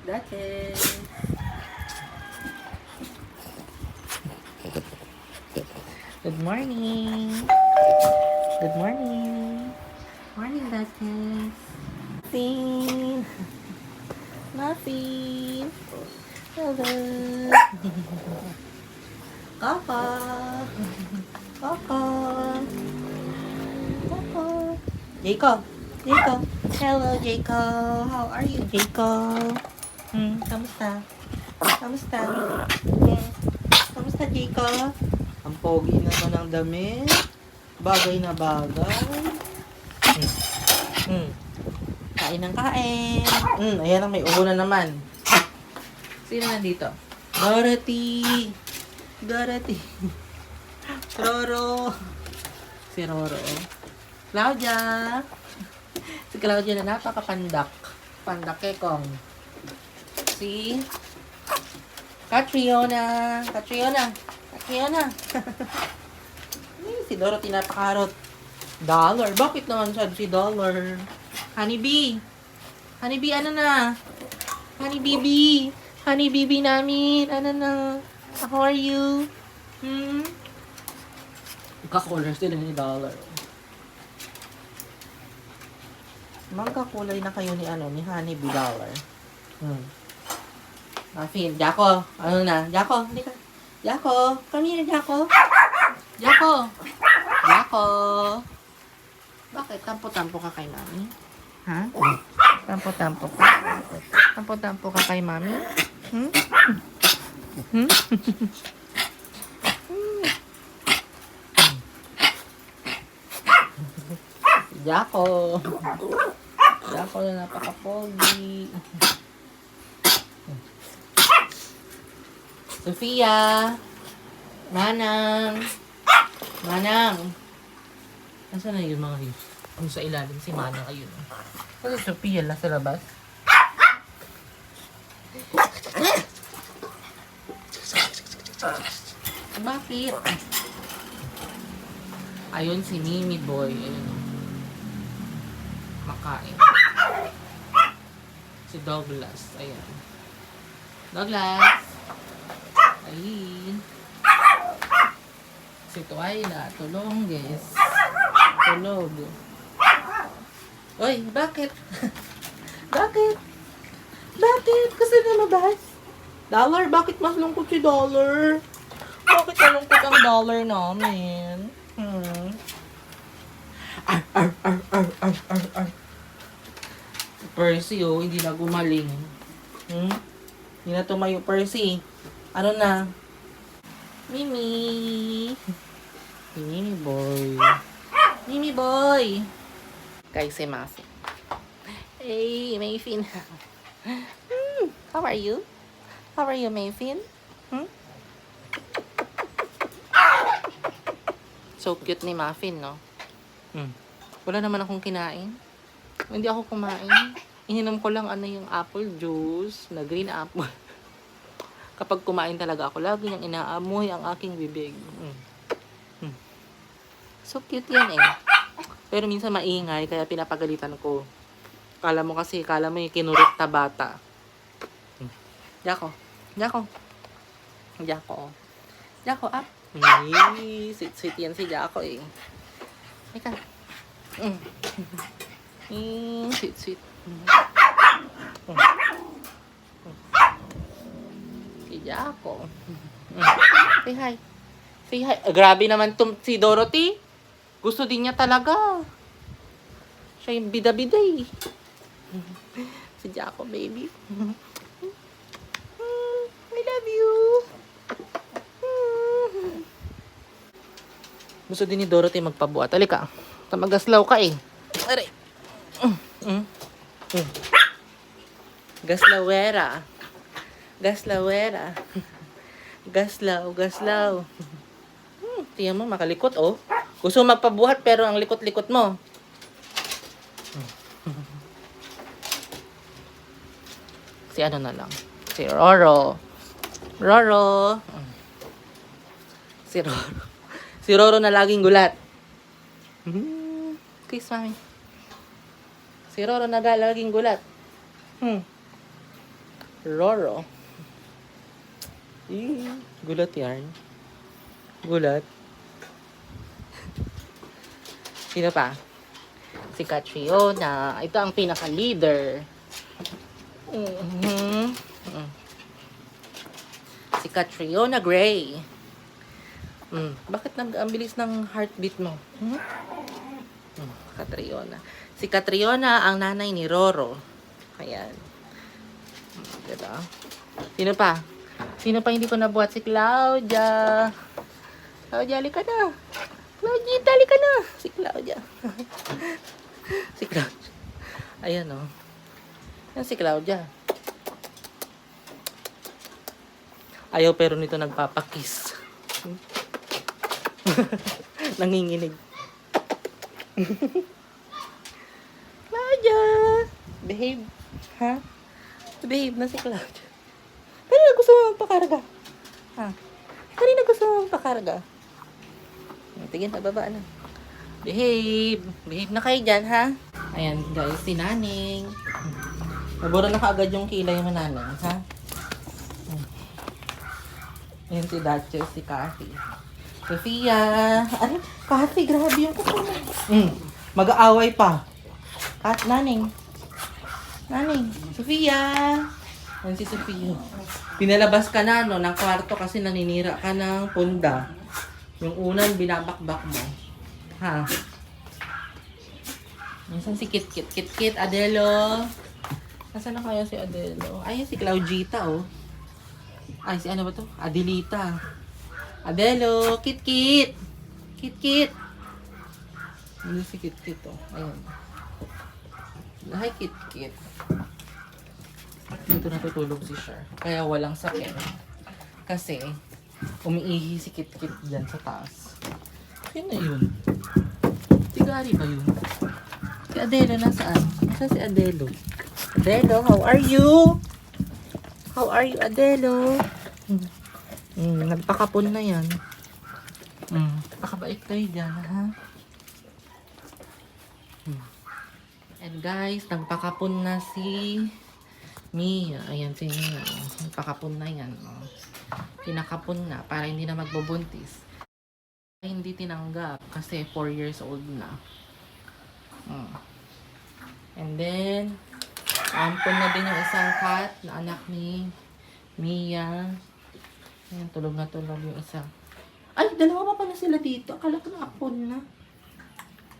Dati. Good morning. Good morning. Morning, Duchess. Muffin. Muffin. Hello. Coco. Coco. Coco. Jacob. Jacob. Hello, Jacob. How are you, Jacob? Hmm, kamusta? Kamusta? Hmm. Kamusta, Jacob? Ang pogi naman ng damit. Bagay na bagay. Hmm. Hmm. Kain ng kain. Hmm, ayan ang may uho na naman. Sino nandito? Dorothy. Dorothy. Roro. Si Roro. Claudia. Si Claudia na napakapandak. Pandakekong. Si Catriona. Catriona. Catriona. Eh, si Dorothy napakarot. Dollar. Bakit naman siya si Dollar? Honeybee. Honeybee, ano na? Honey baby. Honey baby namin. Ano na? How are you? Hmm? Kakulay sila ni Dollar. Magkakulay na kayo ni ano, ni Honey Bee Dollar. Hmm. Muffin, Jacko. Ano na? Jacko, hindi ka. Jacko, come here, Jacko. Jacko. Jacko. Bakit? Tampo-tampo ka kay mami? Ha? Tampo-tampo ka? Tampo-tampo ka kay mami? Hmm? Hmm? Jacko. Jacko na napaka-pogi. Sofia. Manang. Manang. Nasaan na yun mga yun? Yung sa ilalim si Manang ayun. Kasi Sophia la sa labas. Bakit? Ayun si Mimi Boy. Ayun. Makain. Si Douglas. Ayan. Douglas. Ayun. Si Twyla. Tulong, guys. Tulog. Oy, bakit? bakit? Bakit? Kasi lumabas. Dollar, bakit mas lungkot si Dollar? Bakit malungkot ang Dollar namin? Hmm. Ar, ar, ar, ar, ar, ar, ar. Percy, oh, hindi na gumaling. Hmm? Hindi na tumayo, Percy. Ano na? Mimi. Mimi boy. Mimi boy. Guys, si Mafi. Hey, Mayfin. hmm, how are you? How are you, Mayfin? Hmm? So cute ni Muffin, no? Hmm. Wala naman akong kinain. Hindi ako kumain. Ininom ko lang ano yung apple juice na green apple. Kapag kumain talaga ako, lagi niyang inaamoy ang aking bibig. Hmm. Hmm. So cute yan eh. Pero minsan maingay, kaya pinapagalitan ko. Kala mo kasi, kala mo yung kinurot na bata. Hmm. Jako. Jako. Jako. Jako, up. Hey, sweet sweet yan si Jako eh. Ika. Mm. Mm, sweet sweet. Mm. Mm. Mm. Say hi. Say hi. Ah, grabe naman tum si Dorothy. Gusto din niya talaga. Siya yung bida-bida eh. Si Jako, baby. I love you. Gusto din ni Dorothy magpabuhat. Halika. Tamagaslaw ka eh. Aray. Mm, mm, mm. Gaslawera. Gaslawera. Gaslaw, gaslaw. Hmm, tiyan mo, makalikot oh. Gusto magpabuhat pero ang likot-likot mo. Si ano na lang. Si Roro. Roro. Si Roro. Si Roro na laging gulat. Hmm. Kiss, mami. Si Roro na laging gulat. Hmm. Roro. Eh, gulat yan. Gulat. Sino pa? Si Catriona. Ito ang pinaka-leader. Mhm. Mm. Si Catriona Gray. Mm. Bakit nag ang bilis ng heartbeat mo? Hmm? Mm. Catriona. Si Catriona ang nanay ni Roro. Ayan. Mm, Diba? Sino pa? Sino pa hindi ko nabuhat? Si Claudia. Claudia, halika na. Claudia, halika na. Si Claudia. si Claudia. Ayan. Oh. Yan si Claudia. Ayaw pero nito nagpapakiss. Nanginginig. Claudia! Behave. Ha? Behave na si Claudia. Mo magpakarga? Ha? Kanina gusto mo magpakarga? Tingin, nababa na. Behave. Behave na kayo dyan, ha? Ayan, guys, si Naning. Nabura na kaagad yung kilay mo, Naning, ha? Ayan si Duchess, si Kathy. Sofia! Ay, Kathy, grabe yung kasama. Mm, mag-aaway pa. Kat, Naning. Naning, Sofia! Ayan si Sofia. Pinalabas ka na, no, ng kwarto kasi naninira ka ng punda. Yung unang binabakbak mo. Ha? Minsan si Kit Kit. Kit Kit, Adelo. Nasaan na kaya si Adelo? Ay, si Claudita, oh. Ay, si ano ba to? Adelita. Adelo, Kit Kit. Kit Kit. Ano si Kit Kit, oh. Ayun. Hi, Kit Kit. Dito natutulog si Cher. Kaya walang sakit. Kasi, umiihi si Kit Kit dyan sa taas. Yun? Si Gary ba yun? Si Adelo nasaan? Nasaan si Adelo? Adelo, how are you? How are you, Adelo? Hmm. Hmm, nagpakapon na yan. Hmm. Pakabait kayo dyan, ha? Hmm. And guys, nagpakapon na si Mia. Ayan si Mia. oh. Nagpakapon na yan. Oh. Pinakapon na para hindi na magbubuntis. Hindi tinanggap kasi 4 years old na. Hmm. And then, ampon na din yung isang cat na anak ni Mia. Ayan, tulog na tulog yung isa. Ay, dalawa pa pala sila dito. Akala ko na ampon na.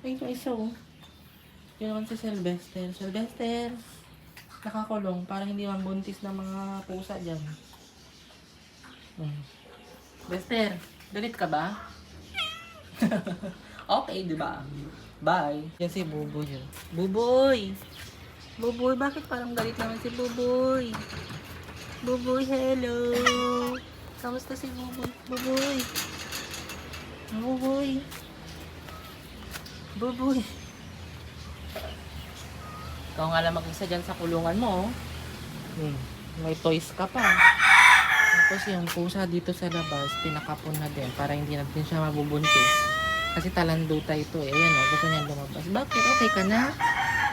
Ay, yung isa oh. Yun naman si Sylvester. Sylvester, nakakulong para hindi mambuntis ng mga pusa dyan. Hmm. Bester, galit ka ba? okay, di ba? Bye. Yan si Buboy. yun. Buboy! Buboy, bakit parang galit naman si Buboy? Buboy, hello! Kamusta si Buboy? Buboy! Buboy! Buboy! Ikaw nga lang mag-isa dyan sa kulungan mo. oh. Hmm. May toys ka pa. Tapos yung pusa dito sa labas, pinakapon na din para hindi na din siya mabubuntis. Kasi talanduta ito eh. Ayan o, gusto niya lumabas. Bakit? Okay ka na?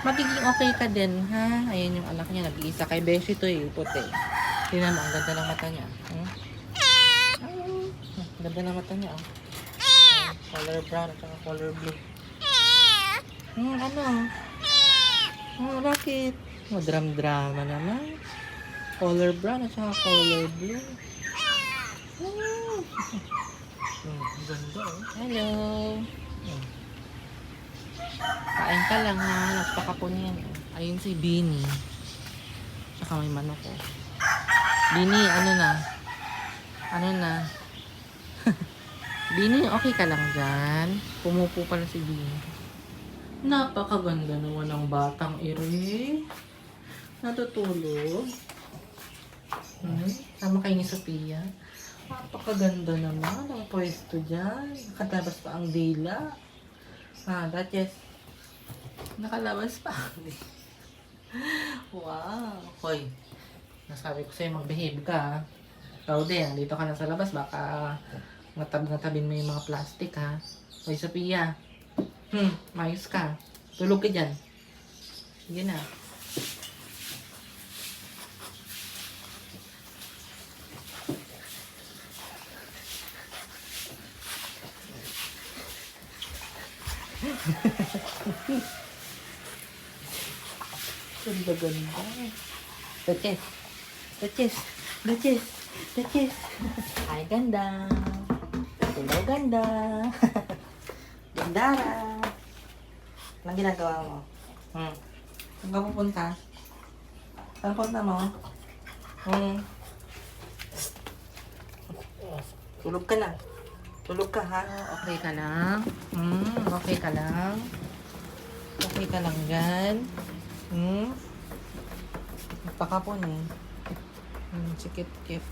Magiging okay ka din, ha? Ayan yung anak niya, nag-iisa. Kay Beshi to eh, puti. Tingnan mo, ang ganda ng mata niya. Hmm? Ang ganda ng mata niya, oh. Color brown at color blue. Hmm, ano? Bakit? Oh, dram-drama naman. Color brown at saka color blue. Hmm, ang ganda oh. Hello. Hmm. Kain ka lang ha. Nagpakapon yan. oh. Ayun si Bini. Tsaka may manok oh. Bini, ano na? Ano na? Bini, okay ka lang dyan? Pumupo pala si Bini. Napakaganda naman ng batang ire. Natutulog. Hmm? Tama kayo ni Sophia. Napakaganda naman ang pwesto dyan. Nakalabas pa ang dila. Ah, that yes. Nakalabas pa wow. Hoy, nasabi ko sa'yo mag-behave ka. Ikaw din, dito ka na sa labas. Baka natab-natabin mo yung mga plastic ha. Hoy, Sophia. Hmm, mayos ka. Tulog ka dyan. Sige na. Ganda ganda. Duchess. Duchess. Duchess. Duchess. Ay, ganda. Hello, ganda. Gandara. Anong ginagawa mo? Hmm. Saan ka pupunta? Saan punta mo? Hmm. Tulog ka na. Tulog ka ha. Okay ka lang. Hmm. Okay ka lang. Okay ka lang dyan. Hmm. Nagpakapon eh. Hmm. Sikit kip.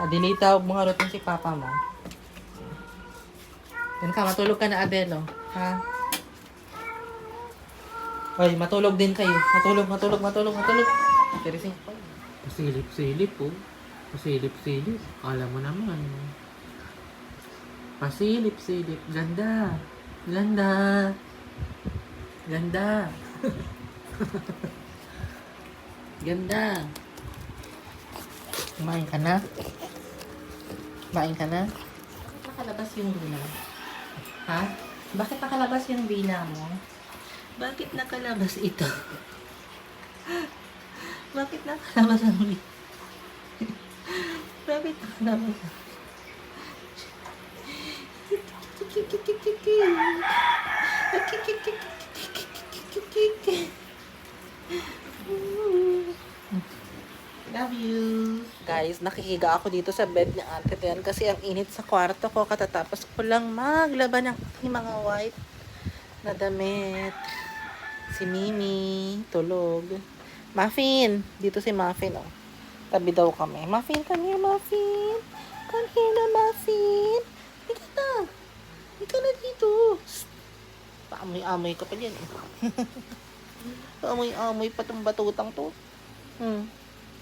Ah, dilita mga routine si papa mo. Yan ka, matulog ka na Adelo. Ha? Hoy, matulog din kayo. Matulog, matulog, matulog, matulog. Teresing. Pasilip-silip po. Pasilip-silip. Alam mo naman. Pasilip-silip. Ganda. Ganda. Ganda. Ganda. Kumain ka na? Kumain ka na? Nakalabas yung bina? Ha? Bakit nakalabas yung bina mo? Bakit nakalabas ito? Bakit nakalabas ang bina? Bakit nakalabas ang Love you. Guys, nakihiga ako dito sa bed ni Ate Tian kasi ang init sa kwarto ko katatapos ko lang maglaba ng mga white na damit. Si Mimi, tulog. Muffin, dito si Muffin, oh. Tabi daw kami. Muffin, come here, Muffin. Come here na, Muffin. Ika na. Ika na dito. Psst. Paamoy-amoy ka pa dyan, eh. Paamoy-amoy pa tong batutang to. Hmm.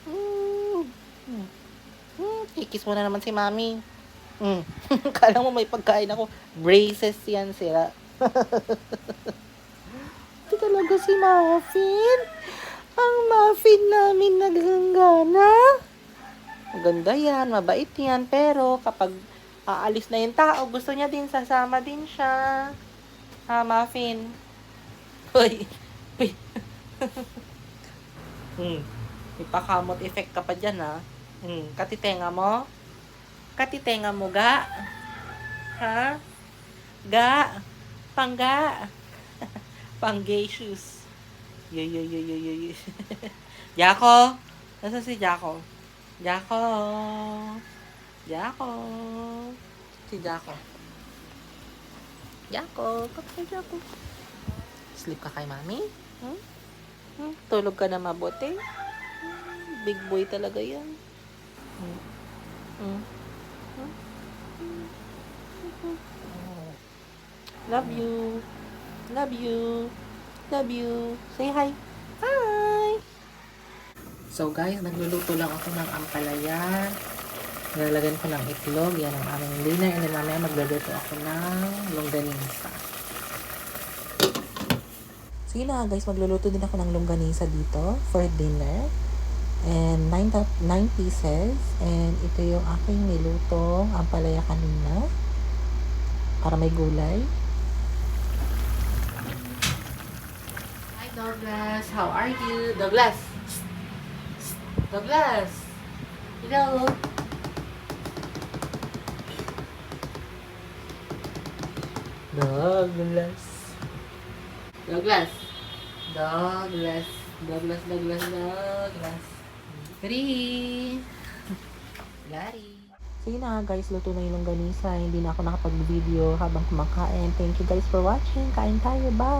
Hmm. Hmm. Hmm. Kikis mo na naman si Mami. Hmm. Kala mo may pagkain ako. Braces yan sila. Ito talaga si Muffin. Ang muffin namin naghangana. Maganda yan, mabait yan. Pero kapag aalis na yung tao, gusto niya din, sasama din siya. Ha, Muffin? Hoy. Uy. hmm. May pakamot effect ka pa dyan, ha? Hmm. Katitenga mo? Katitenga mo, ga? Ha? Ga? Pangga? Panggay shoes. Yo, yo, yo, yo, yo, yo. Jako? Nasaan si Jako? Jako? Jako? Si Jako. Jako? Kapag Jako. Sleep ka kay mami? Hmm? Hmm? Tulog ka na mabuti? Big boy talaga yan. Hmm? Hmm? Hmm? Hmm? Love you. Love you. Love you. Say hi. Hi! So guys, nagluluto lang ako ng ampalaya. Nilalagyan ko ng itlog. Yan ang aming dinner. And then mamaya magluluto ako ng longganisa. Sige na guys, magluluto din ako ng longganisa dito for dinner. And 9, 9 pieces. And ito yung aking niluto ampalaya kanina. Para may gulay. Hi Douglas, how are you? Douglas! Douglas! Hello! Douglas! Douglas! Douglas! Douglas, Douglas, Douglas! Free! Sige na guys, luto na yung longganisa. Hindi na ako nakapag-video habang kumakain. Thank you guys for watching. Kain tayo. Bye!